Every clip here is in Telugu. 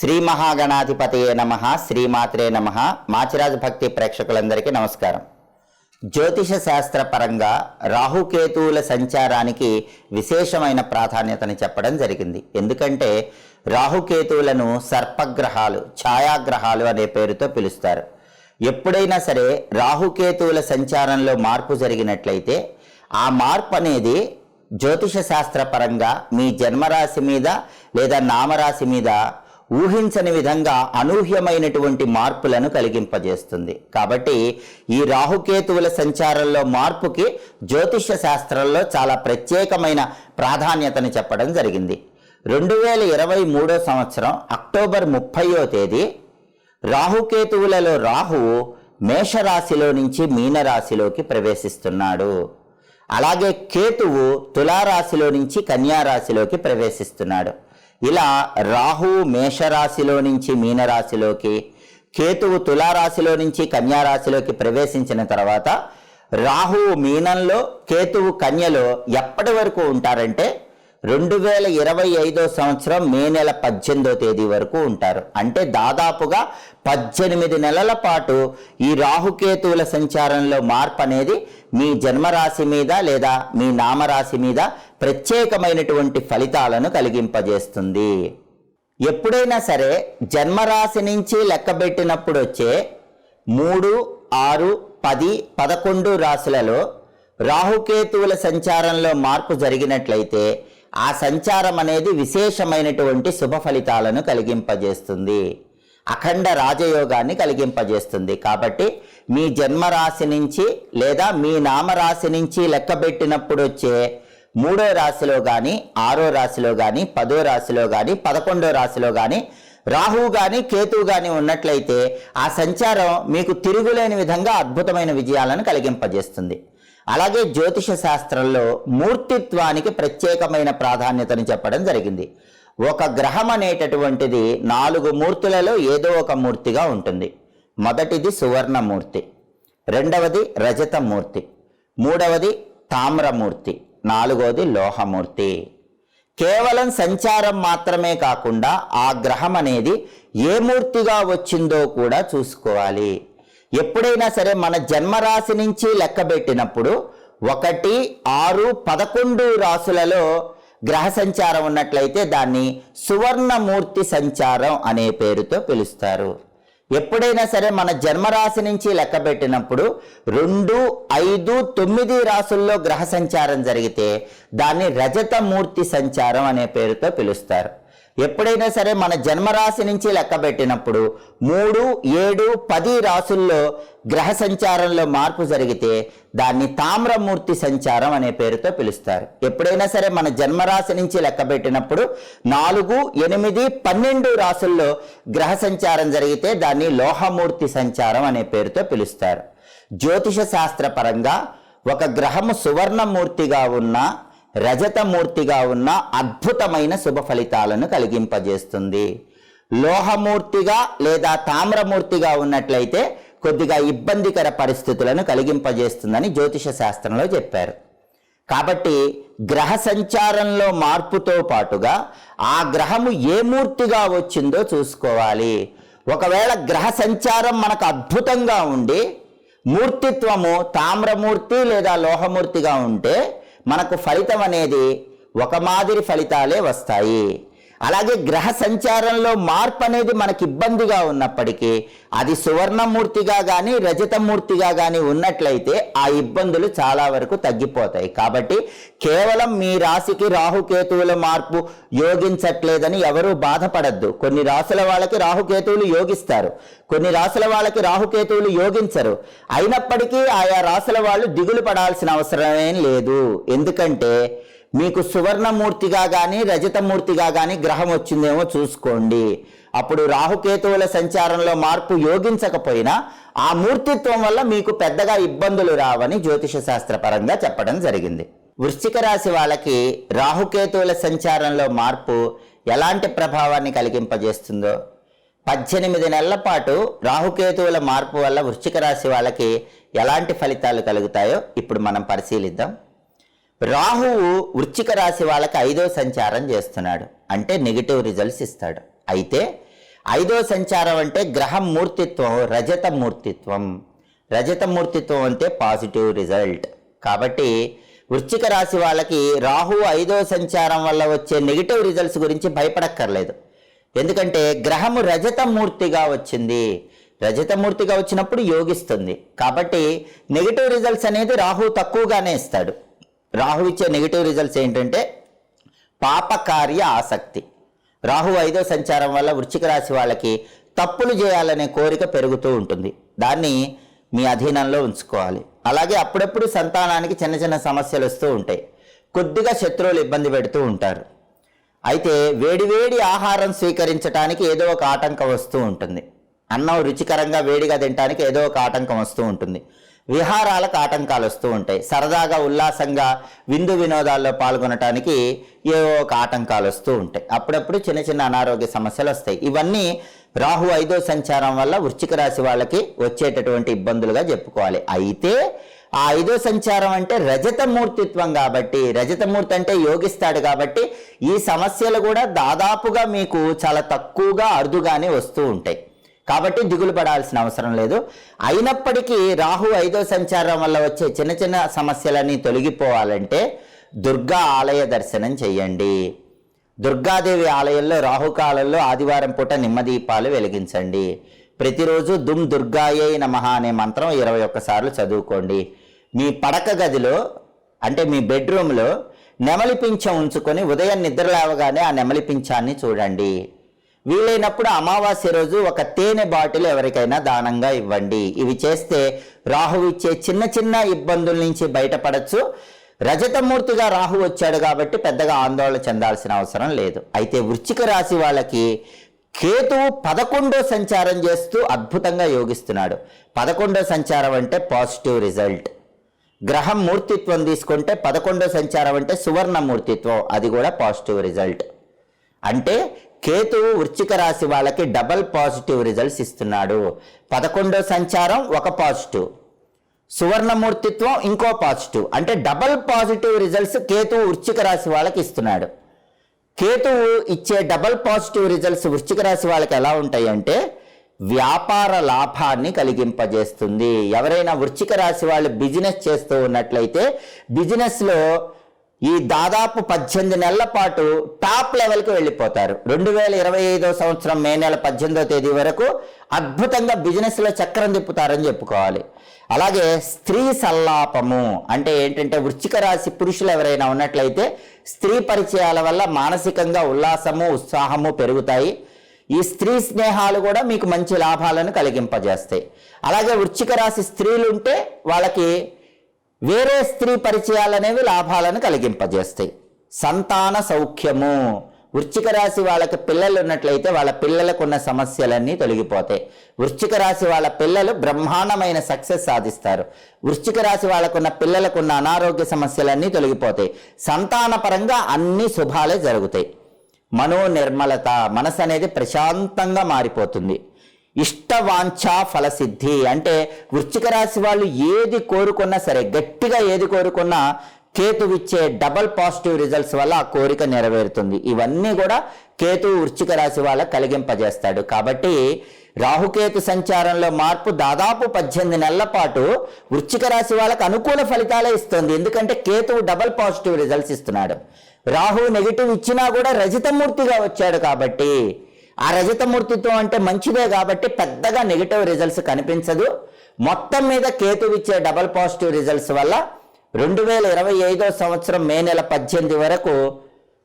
శ్రీ మహాగణాధిపతయే నమ శ్రీమాత్రే నమ. మాచిరాజు భక్తి ప్రేక్షకులందరికీ నమస్కారం. జ్యోతిష శాస్త్ర పరంగా రాహుకేతువుల సంచారానికి విశేషమైన ప్రాధాన్యతని చెప్పడం జరిగింది. ఎందుకంటే రాహుకేతువులను సర్పగ్రహాలు ఛాయాగ్రహాలు అనే పేరుతో పిలుస్తారు. ఎప్పుడైనా సరే రాహుకేతువుల సంచారంలో మార్పు జరిగినట్లయితే ఆ మార్పు అనేది జ్యోతిష శాస్త్ర పరంగా మీ జన్మరాశి మీద లేదా నామరాశి మీద ఊహించని విధంగా అనూహ్యమైనటువంటి మార్పులను కలిగింపజేస్తుంది. కాబట్టి ఈ రాహుకేతువుల సంచారంలో మార్పుకి జ్యోతిష శాస్త్రంలో చాలా ప్రత్యేకమైన ప్రాధాన్యతను చెప్పడం జరిగింది. రెండు వేల ఇరవై మూడో సంవత్సరం అక్టోబర్ ముప్పయో తేదీ రాహుకేతువులలో రాహువు మేషరాశిలో నుంచి మీనరాశిలోకి ప్రవేశిస్తున్నాడు. అలాగే కేతువు తులారాశిలో నుంచి కన్యారాశిలోకి ప్రవేశిస్తున్నాడు. ఇలా రాహు మేషరాశిలో నుంచి మీనరాశిలోకి కేతువు తులారాశిలో నుంచి కన్యారాశిలోకి ప్రవేశించిన తర్వాత రాహువు మీనంలో కేతువు కన్యలో ఎప్పటి వరకు ఉంటారంటే రెండు వేల ఇరవై ఐదో సంవత్సరం మే నెల పద్దెనిమిదో తేదీ వరకు ఉంటారు. అంటే దాదాపుగా పద్దెనిమిది నెలల పాటు ఈ రాహుకేతువుల సంచారంలో మార్పు అనేది మీ జన్మరాశి మీద లేదా మీ నామరాశి మీద ప్రత్యేకమైనటువంటి ఫలితాలను కలిగింపజేస్తుంది. ఎప్పుడైనా సరే జన్మరాశి నుంచి లెక్కబెట్టినప్పుడు వచ్చే మూడు ఆరు పది పదకొండు రాశులలో రాహుకేతువుల సంచారంలో మార్పు జరిగినట్లయితే ఆ సంచారం అనేది విశేషమైనటువంటి శుభ ఫలితాలను కలిగింపజేస్తుంది. అఖండ రాజయోగాన్ని కలిగింపజేస్తుంది. కాబట్టి మీ జన్మరాశి నుంచి లేదా మీ నామరాశి నుంచి లెక్కబెట్టినప్పుడు వచ్చే మూడో రాశిలో కానీ ఆరో రాశిలో కానీ పదో రాశిలో కానీ పదకొండో రాశిలో కానీ రాహువు కానీ కేతువు కానీ ఉన్నట్లయితే ఆ సంచారం మీకు తిరుగులేని విధంగా అద్భుతమైన విజయాలను కలిగింపజేస్తుంది. అలాగే జ్యోతిష శాస్త్రంలో మూర్తిత్వానికి ప్రత్యేకమైన ప్రాధాన్యతను చెప్పడం జరిగింది. ఒక గ్రహం అనేటటువంటిది నాలుగు మూర్తులలో ఏదో ఒక మూర్తిగా ఉంటుంది. మొదటిది సువర్ణమూర్తి రెండవది రజతమూర్తి మూడవది తామ్రమూర్తి. నాలుగవది లోహమూర్తి. కేవలం సంచారం మాత్రమే కాకుండా ఆ గ్రహం అనేది ఏ మూర్తిగా వచ్చిందో కూడా చూసుకోవాలి. ఎప్పుడైనా సరే మన జన్మరాశి నుంచి లెక్కబెట్టినప్పుడు ఒకటి ఆరు పదకొండు రాసులలో గ్రహ సంచారం ఉన్నట్లయితే దాన్ని సువర్ణమూర్తి సంచారం అనే పేరుతో పిలుస్తారు. ఎప్పుడైనా సరే మన జన్మరాశి నుంచి లెక్కబెట్టినప్పుడు రెండు ఐదు తొమ్మిది రాసుల్లో గ్రహ సంచారం జరిగితే దాన్ని రజతమూర్తి సంచారం అనే పేరుతో పిలుస్తారు. ఎప్పుడైనా సరే మన జన్మరాశి నుంచి లెక్కబెట్టినప్పుడు మూడు ఏడు పది రాసుల్లో గ్రహ సంచారంలో మార్పు జరిగితే దాన్ని తామ్రమూర్తి సంచారం అనే పేరుతో పిలుస్తారు. ఎప్పుడైనా సరే మన జన్మరాశి నుంచి లెక్కబెట్టినప్పుడు నాలుగు ఎనిమిది పన్నెండు రాసుల్లో గ్రహ సంచారం జరిగితే దాన్ని లోహమూర్తి సంచారం అనే పేరుతో పిలుస్తారు. జ్యోతిష శాస్త్ర పరంగా ఒక గ్రహము సువర్ణమూర్తిగా ఉన్న రజతమూర్తిగా ఉన్న అద్భుతమైన శుభ ఫలితాలను కలిగింపజేస్తుంది. లోహమూర్తిగా లేదా తామ్రమూర్తిగా ఉన్నట్లయితే కొద్దిగా ఇబ్బందికర పరిస్థితులను కలిగింపజేస్తుందని జ్యోతిష శాస్త్రంలో చెప్పారు. కాబట్టి గ్రహ సంచారంలో మార్పుతో పాటుగా ఆ గ్రహము ఏ మూర్తిగా వచ్చిందో చూసుకోవాలి. ఒకవేళ గ్రహ సంచారం మనకు అద్భుతంగా ఉండి మూర్తిత్వము తామ్రమూర్తి లేదా లోహమూర్తిగా ఉంటే మనకు ఫలితం అనేది ఒక మాదిరి ఫలితాలే వస్తాయి. అలాగే గ్రహ సంచారంలో మార్పు అనేది మనకి ఇబ్బందిగా ఉన్నప్పటికీ అది సువర్ణమూర్తిగా కానీ రజతమూర్తిగా కానీ ఉన్నట్లయితే ఆ ఇబ్బందులు చాలా వరకు తగ్గిపోతాయి. కాబట్టి కేవలం మీ రాశికి రాహుకేతువుల మార్పు యోగించట్లేదని ఎవరూ బాధపడద్దు. కొన్ని రాసుల వాళ్ళకి రాహుకేతువులు యోగిస్తారు. కొన్ని రాసుల వాళ్ళకి రాహుకేతువులు యోగించరు. అయినప్పటికీ ఆయా రాసుల వాళ్ళు దిగులు పడాల్సిన అవసరమేం లేదు. ఎందుకంటే మీకు సువర్ణమూర్తిగా కానీ రజతమూర్తిగా కానీ గ్రహం వచ్చిందేమో చూసుకోండి. అప్పుడు రాహుకేతువుల సంచారంలో మార్పు యోగించకపోయినా ఆ మూర్తిత్వం వల్ల మీకు పెద్దగా ఇబ్బందులు రావని జ్యోతిష శాస్త్రపరంగా చెప్పడం జరిగింది. వృశ్చిక రాశి వాళ్ళకి రాహుకేతువుల సంచారంలో మార్పు ఎలాంటి ప్రభావాన్ని కలిగింపజేస్తుందో? పద్దెనిమిది నెలల పాటు రాహుకేతువుల మార్పు వల్ల వృశ్చిక రాశి వాళ్ళకి ఎలాంటి ఫలితాలు కలుగుతాయో ఇప్పుడు మనం పరిశీలిద్దాం. రాహువు వృచ్చిక రాశి వాళ్ళకి ఐదో సంచారం చేస్తున్నాడు. అంటే నెగిటివ్ రిజల్ట్స్ ఇస్తాడు. అయితే ఐదో సంచారం అంటే గ్రహం మూర్తిత్వం రజత మూర్తిత్వం. రజత మూర్తిత్వం అంటే పాజిటివ్ రిజల్ట్ కాబట్టి వృశ్చిక రాశి వాళ్ళకి రాహు ఐదో సంచారం వల్ల వచ్చే నెగిటివ్ రిజల్ట్స్ గురించి భయపడక్కర్లేదు. ఎందుకంటే గ్రహము రజతమూర్తిగా వచ్చింది. రజతమూర్తిగా వచ్చినప్పుడు యోగిస్తుంది. కాబట్టి నెగిటివ్ రిజల్ట్స్ అనేది రాహు తక్కువగానే ఇస్తాడు. రాహు ఇచ్చే నెగిటివ్ రిజల్ట్స్ ఏంటంటే పాపకార్య ఆసక్తి. రాహు ఐదో సంచారం వల్ల వృశ్చిక రాశి వాళ్ళకి తప్పులు చేయాలనే కోరిక పెరుగుతూ ఉంటుంది. దాన్ని మీ అధీనంలో ఉంచుకోవాలి. అలాగే అప్పుడప్పుడు సంతానానికి చిన్న చిన్న సమస్యలు వస్తూ ఉంటాయి. కొద్దిగా శత్రువులు ఇబ్బంది పెడుతూ ఉంటారు. అయితే వేడివేడి ఆహారం స్వీకరించడానికి ఏదో ఒక ఆటంకం వస్తూ ఉంటుంది. అన్నం రుచికరంగా వేడిగా తినడానికి ఏదో ఒక ఆటంకం వస్తూ ఉంటుంది. విహారాలకు ఆటంకాలు వస్తూ ఉంటాయి. సరదాగా ఉల్లాసంగా విందు వినోదాల్లో పాల్గొనటానికి ఏవో ఒక ఆటంకాలు వస్తూ ఉంటాయి. అప్పుడప్పుడు చిన్న చిన్న అనారోగ్య సమస్యలు వస్తాయి. ఇవన్నీ రాహు ఐదో సంచారం వల్ల వృశ్చిక రాశి వాళ్ళకి వచ్చేటటువంటి ఇబ్బందులుగా చెప్పుకోవాలి. అయితే ఆ ఐదో సంచారం అంటే రజతమూర్తిత్వం కాబట్టి రజతమూర్తి అంటే యోగిస్తాడు కాబట్టి ఈ సమస్యలు కూడా దాదాపుగా మీకు చాలా తక్కువగా అరుదుగానే వస్తూ ఉంటాయి. కాబట్టి దిగులు పడాల్సిన అవసరం లేదు. అయినప్పటికీ రాహు ఐదో సంచారం వల్ల వచ్చే చిన్న చిన్న సమస్యలన్నీ తొలగిపోవాలంటే దుర్గా ఆలయ దర్శనం చేయండి దుర్గాదేవి ఆలయంలో రాహుకాలంలో ఆదివారం పూట నిమ్మదీపాలు వెలిగించండి. ప్రతిరోజు దుమ్ దుర్గాయే నమః అనే మంత్రం ఇరవై ఒక్కసార్లు చదువుకోండి. మీ పడక గదిలో అంటే మీ బెడ్రూమ్లో నెమలి పింఛం ఉంచుకొని ఉదయం నిద్ర లేవగానే ఆ నెమలి పింఛాన్ని చూడండి. వీలైనప్పుడు అమావాస్య రోజు ఒక తేనె బాటిల్ ఎవరికైనా దానంగా ఇవ్వండి. ఇవి చేస్తే రాహు ఇచ్చే చిన్న చిన్న ఇబ్బందుల నుంచి బయటపడచ్చు. రజతమూర్తిగా రాహు వచ్చాడు కాబట్టి పెద్దగా ఆందోళన చెందాల్సిన అవసరం లేదు. అయితే వృశ్చిక రాశి వాళ్ళకి కేతువు పదకొండో సంచారం చేస్తూ అద్భుతంగా యోగిస్తున్నాడు. పదకొండో సంచారం అంటే పాజిటివ్ రిజల్ట్. గ్రహం మూర్తిత్వం తీసుకుంటే పదకొండో సంచారం అంటే సువర్ణ మూర్తిత్వం అది కూడా పాజిటివ్ రిజల్ట్. అంటే కేతువు వృశ్చిక రాశి వాళ్ళకి డబల్ పాజిటివ్ రిజల్ట్స్ ఇస్తున్నాడు. పదకొండో సంచారం ఒక పాజిటివ్. సువర్ణమూర్తిత్వం ఇంకో పాజిటివ్. అంటే డబల్ పాజిటివ్ రిజల్ట్స్ కేతువు వృశ్చిక రాశి వాళ్ళకి ఇస్తున్నాడు. కేతువు ఇచ్చే డబల్ పాజిటివ్ రిజల్ట్స్ వృశ్చిక రాశి వాళ్ళకి ఎలా ఉంటాయంటే వ్యాపార లాభాన్ని కలిగింపజేస్తుంది. ఎవరైనా వృశ్చిక రాశి వాళ్ళు బిజినెస్ చేస్తూ ఉన్నట్లయితే బిజినెస్లో ఈ దాదాపు పద్దెనిమిది నెలల పాటు టాప్ లెవెల్కి వెళ్ళిపోతారు. రెండు వేల ఇరవై ఐదో సంవత్సరం మే నెల పద్దెనిమిదో తేదీ వరకు అద్భుతంగా బిజినెస్లో చక్రం తిప్పుతారని చెప్పుకోవాలి. అలాగే స్త్రీ సల్లాపము అంటే ఏంటంటే వృశ్చిక రాశి పురుషులు ఎవరైనా ఉన్నట్లయితే స్త్రీ పరిచయాల వల్ల మానసికంగా ఉల్లాసము ఉత్సాహము పెరుగుతాయి. ఈ స్త్రీ స్నేహాలు కూడా మీకు మంచి లాభాలను కలిగింపజేస్తాయి. అలాగే వృశ్చిక రాశి స్త్రీలు ఉంటే వాళ్ళకి వేరే స్త్రీ పరిచయాలు అనేవి లాభాలను కలిగింపజేస్తాయి. సంతాన సౌఖ్యము. వృశ్చిక రాశి వాళ్ళకి పిల్లలు ఉన్నట్లయితే వాళ్ళ పిల్లలకు ఉన్న సమస్యలన్నీ తొలగిపోతాయి. వృశ్చిక రాశి వాళ్ళ పిల్లలు బ్రహ్మాండమైన సక్సెస్ సాధిస్తారు. వృశ్చిక రాశి వాళ్ళకున్న పిల్లలకున్న అనారోగ్య సమస్యలన్నీ తొలగిపోతాయి. సంతాన పరంగా అన్ని శుభాలే జరుగుతాయి. మనో నిర్మలత మనసు అనేది ప్రశాంతంగా మారిపోతుంది. ఇష్టవాంఛా ఫలసిద్ధి. అంటే వృశ్చిక రాశి వాళ్ళు ఏది కోరుకున్నా సరే గట్టిగా ఏది కోరుకున్నా కేతువిచ్చే డబల్ పాజిటివ్ రిజల్ట్స్ వల్ల ఆ కోరిక నెరవేరుతుంది. ఇవన్నీ కూడా కేతు వృశ్చిక రాశి వాళ్ళ కలిగింపజేస్తాడు. కాబట్టి రాహుకేతు సంచారంలో మార్పు దాదాపు పద్దెనిమిది నెలల పాటు వృశ్చిక రాశి వాళ్ళకి అనుకూల ఫలితాలే ఇస్తుంది. ఎందుకంటే కేతువు డబల్ పాజిటివ్ రిజల్ట్స్ ఇస్తున్నాడు. రాహు నెగిటివ్ ఇచ్చినా కూడా రజితమూర్తిగా వచ్చాడు కాబట్టి ఆ రజతమూర్తితో అంటే మంచిదే కాబట్టి పెద్దగా నెగిటివ్ రిజల్ట్స్ కనిపించదు. మొత్తం మీద కేతు ఇచ్చే డబల్ పాజిటివ్ రిజల్ట్స్ వల్ల రెండు వేల ఇరవై ఐదో సంవత్సరం మే నెల పద్దెనిమిది వరకు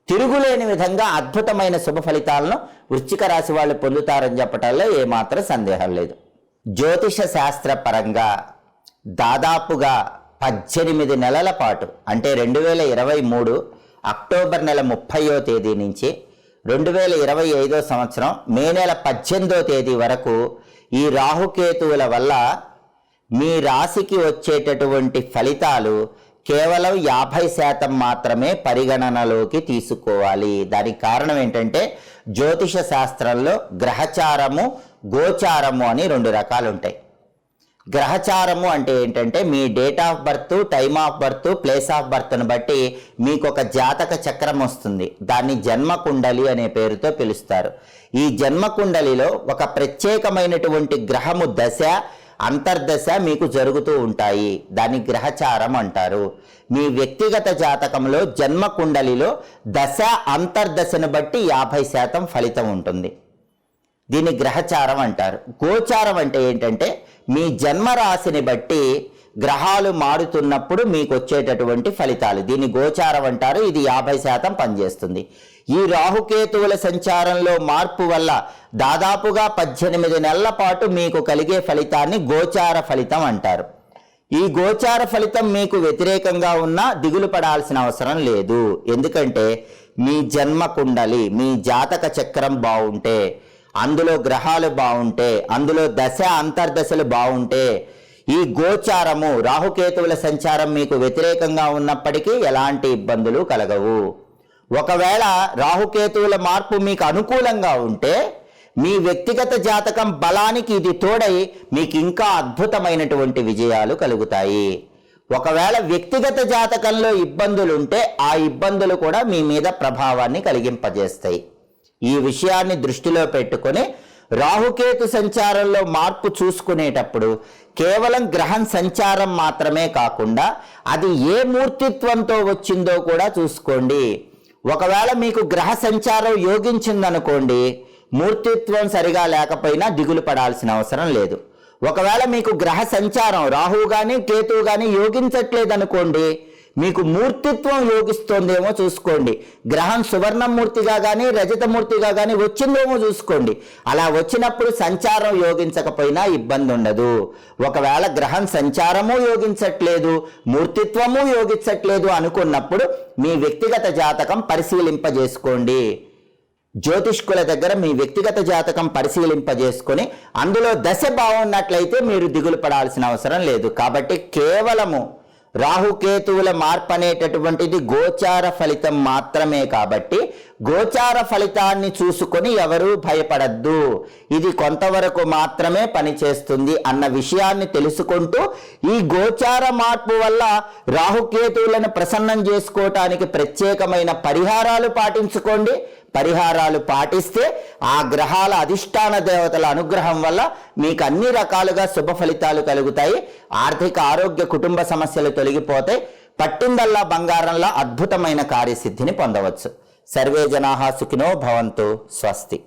తిరుగులేని విధంగా అద్భుతమైన శుభ ఫలితాలను వృశ్చిక రాశి వాళ్ళు పొందుతారని చెప్పటంలో ఏమాత్రం సందేహం లేదు. జ్యోతిష శాస్త్ర పరంగా దాదాపుగా పద్దెనిమిది నెలల పాటు అంటే రెండు వేల ఇరవై మూడు అక్టోబర్ నెల ముప్పయో తేదీ నుంచి రెండు వేల ఇరవై ఐదో సంవత్సరం మే నెల పద్దెనిమిదో తేదీ వరకు ఈ రాహుకేతువుల వల్ల మీ రాశికి వచ్చేటటువంటి ఫలితాలు కేవలం యాభై శాతం మాత్రమే పరిగణనలోకి తీసుకోవాలి. దానికి కారణం ఏంటంటే జ్యోతిష శాస్త్రంలో గ్రహచారము గోచారము అని రెండు రకాలు ఉంటాయి గ్రహచారము అంటే ఏంటంటే మీ date of birth time of birth place of బర్త్ను బట్టి మీకు ఒక జాతక చక్రం వస్తుంది. దాన్ని జన్మ కుండలి అనే పేరుతో పిలుస్తారు. ఈ జన్మ కుండలిలో ఒక ప్రత్యేకమైనటువంటి గ్రహము దశ అంతర్దశ మీకు జరుగుతూ ఉంటాయి. దాన్ని గ్రహచారం అంటారు. మీ వ్యక్తిగత జాతకంలో జన్మ కుండలిలో దశ అంతర్దశను బట్టి యాభై శాతం ఫలితం ఉంటుంది. దీన్ని గ్రహచారం అంటారు. గోచారం అంటే ఏంటంటే మీ జన్మరాశిని బట్టి గ్రహాలు మారుతున్నప్పుడు మీకు వచ్చేటటువంటి ఫలితాలు. దీన్ని గోచారం అంటారు. ఇది యాభై శాతం పనిచేస్తుంది. ఈ రాహుకేతువుల సంచారంలో మార్పు వల్ల దాదాపుగా పద్దెనిమిది నెలల పాటు మీకు కలిగే ఫలితాన్ని గోచార ఫలితం అంటారు. ఈ గోచార ఫలితం మీకు వ్యతిరేకంగా ఉన్నా దిగులు పడాల్సిన అవసరం లేదు. ఎందుకంటే మీ జన్మ కుండలి మీ జాతక చక్రం బాగుంటే అందులో గ్రహాలు బాగుంటే అందులో దశ అంతర్దశలు బాగుంటే ఈ గోచారము రాహుకేతువుల సంచారం మీకు వ్యతిరేకంగా ఉన్నప్పటికీ ఎలాంటి ఇబ్బందులు కలగవు. ఒకవేళ రాహుకేతువుల మార్పు మీకు అనుకూలంగా ఉంటే మీ వ్యక్తిగత జాతకం బలానికి ఇది తోడై మీకు ఇంకా అద్భుతమైనటువంటి విజయాలు కలుగుతాయి. ఒకవేళ వ్యక్తిగత జాతకంలో ఇబ్బందులుంటే ఆ ఇబ్బందులు కూడా మీ మీద ప్రభావాన్ని కలిగింపజేస్తాయి. ఈ విషయాన్ని దృష్టిలో పెట్టుకొని రాహుకేతు సంచారంలో మార్పు చూసుకునేటప్పుడు కేవలం గ్రహం సంచారం మాత్రమే కాకుండా అది ఏ మూర్తిత్వంతో వచ్చిందో కూడా చూసుకోండి. ఒకవేళ మీకు గ్రహ సంచారం యోగించిందనుకోండి మూర్తిత్వం సరిగా లేకపోయినా దిగులు పడాల్సిన అవసరం లేదు. ఒకవేళ మీకు గ్రహ సంచారం రాహువు కానీ కేతువు కానీ యోగించట్లేదనుకోండి మీకు మూర్తిత్వం యోగిస్తోందేమో చూసుకోండి. గ్రహం సువర్ణమూర్తిగా కానీ రజతమూర్తిగా కానీ వచ్చిందేమో చూసుకోండి. అలా వచ్చినప్పుడు సంచారం యోగించకపోయినా ఇబ్బంది ఉండదు ఒకవేళ గ్రహం సంచారము యోగించట్లేదు మూర్తిత్వము యోగించట్లేదు అనుకున్నప్పుడు మీ వ్యక్తిగత జాతకం పరిశీలింపజేసుకోండి. జ్యోతిష్కుల దగ్గర మీ వ్యక్తిగత జాతకం పరిశీలింపజేసుకొని అందులో దశ బాగున్నట్లయితే మీరు దిగులు పడాల్సిన అవసరం లేదు. కాబట్టి కేవలము రాహుకేతువుల మార్పు అనేటటువంటిది గోచార ఫలితం మాత్రమే కాబట్టి గోచార ఫలితాన్ని చూసుకొని ఎవరూ భయపడద్దు. ఇది కొంతవరకు మాత్రమే పనిచేస్తుంది అన్న విషయాన్ని తెలుసుకుంటూ ఈ గోచార మార్పు వల్ల రాహుకేతువులను ప్రసన్నం చేసుకోవటానికి ప్రత్యేకమైన పరిహారాలు పాటించుకోండి. పరిహారాలు పాటిస్తే ఆ గ్రహాల అధిష్టాన దేవతల అనుగ్రహం వల్ల మీకు అన్ని రకాలుగా శుభ ఫలితాలు కలుగుతాయి. ఆర్థిక ఆరోగ్య కుటుంబ సమస్యలు తొలగిపోతే పట్టిందల్లా బంగారంలా అద్భుతమైన కార్యసిద్ధిని పొందవచ్చు. సర్వే జనాహా సుఖినో భవంతు. స్వస్తి.